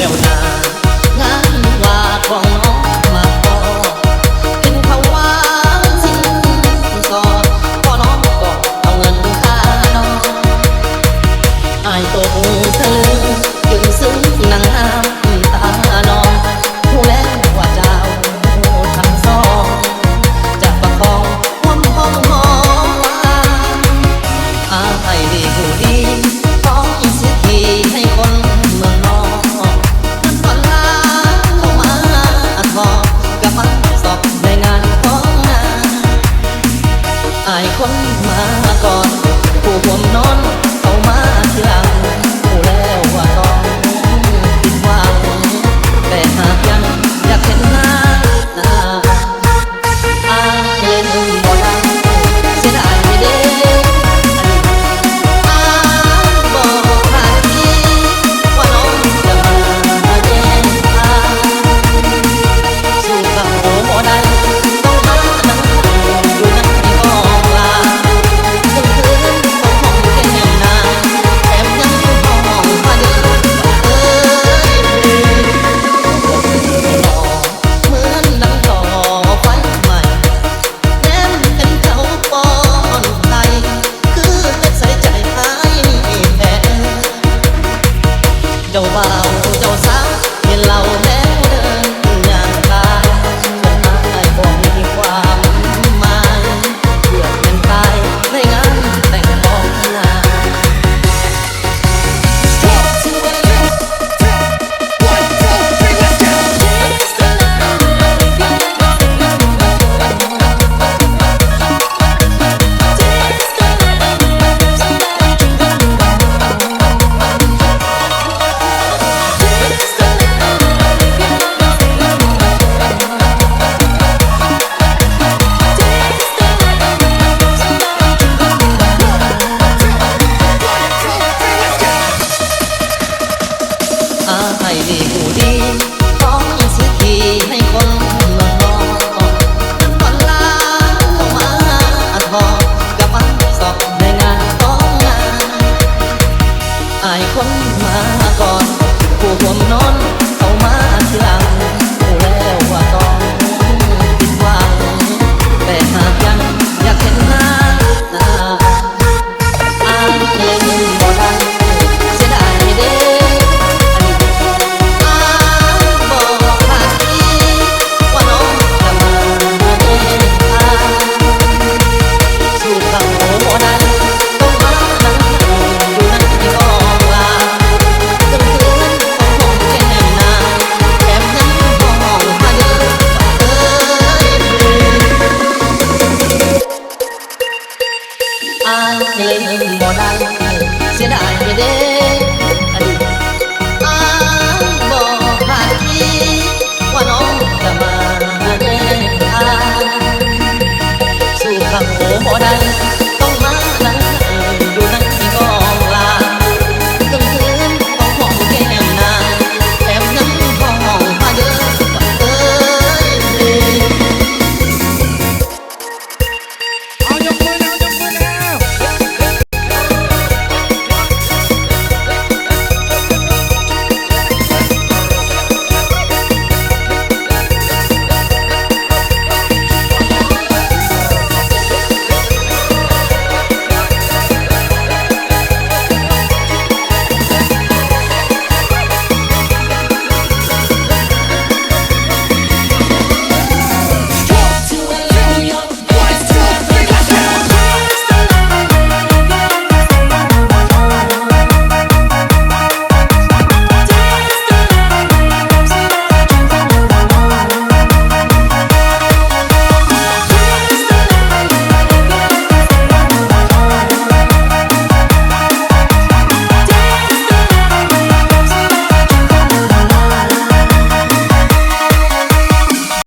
别为 คนมาก่อนผู้ผมนอนเอามาทีหลังผู้แล้วว่าต้องผิดหวังแต่หากยังอยากเห็นหน้าหน้าอาเงินบ่ลังเสียดายไม่ได้ได้ 走吧？I'm feeling more than I'm feeling. Say I'm.